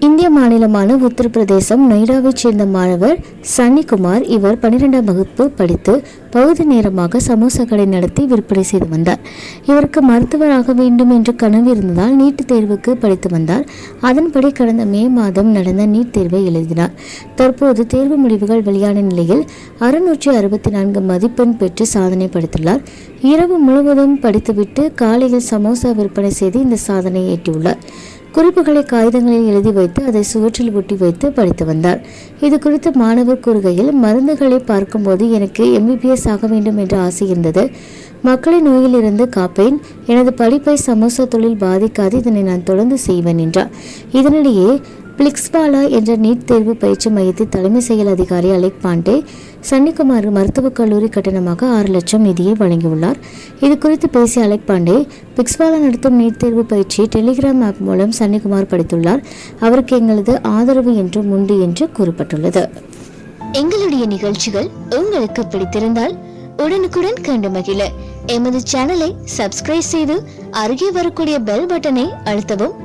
இந்திய மாநிலமான உத்தரப்பிரதேசம் நொய்டாவைச் சேர்ந்த மாணவர் சன்னிகுமார் இவர் பன்னிரெண்டாம் வகுப்பு படித்து பகுதி நேரமாக சமோசா கடை நடத்தி விற்பனை செய்து வந்தார். இவருக்கு மருத்துவராக வேண்டும் என்று கனவு இருந்ததால் நீட் தேர்வுக்கு படித்து வந்தார். அதன்படி கடந்த மே மாதம் நடந்த நீட் தேர்வை எழுதினார். தற்போது தேர்வு முடிவுகள் வெளியான நிலையில் அறுநூற்றி அறுபத்தி நான்கு மதிப்பெண் பெற்று சாதனை படைத்துள்ளார். இரவு முழுவதும் படித்துவிட்டு காலையில் சமோசா விற்பனை செய்து இந்த சாதனையை எட்டியுள்ளார் குறிப்புகளை காகிதங்களில் எழுதி வைத்து அதை சுவற்றில் ஒட்டி வைத்து படித்து வந்தார். இது குறித்து மாணவர் கூறுகையில் மருந்துகளை பார்க்கும்போது எனக்கு எம்பிபிஎஸ் ஆக வேண்டும் என்ற ஆசை இருந்தது. மக்களை நோயிலிருந்து காப்பேன். எனது படிப்பை சமோசா தொழில் பாதிக்காது. இதனை நான் தொடர்ந்து செய்வேன் என்றார். இதனிடையே பிளிக்ஸ்பாலா என்ற நீட் தேர்வு பயிற்சி மையத்தின் தலைமை செயல் அதிகாரி அலெக் பாண்டே சன்னிகுமார் மருத்துவக் கல்லூரி கட்டணமாக ஆறு லட்சம் நிதியை வழங்கியுள்ளார். இது குறித்து பேசிய அலெக் பாண்டே பிக்ஸ்பாலா நடத்தும் நீட் தேர்வு பயிற்சி டெலிகிராம் ஆப் மூலம் சன்னிகுமார் படித்துள்ளார். அவருக்கு எங்களது ஆதரவு என்றும் உண்டு என்று கூறப்பட்டுள்ளது. எங்களுடைய நிகழ்ச்சிகள் உங்களுக்கு பிடித்திருந்தால் உடனுக்குடன் கண்டு மகிழ. எமது சேனலை சப்ஸ்கிரைப் செய்து அருகே வரக்கூடிய பெல் பட்டனை அழுத்தவும்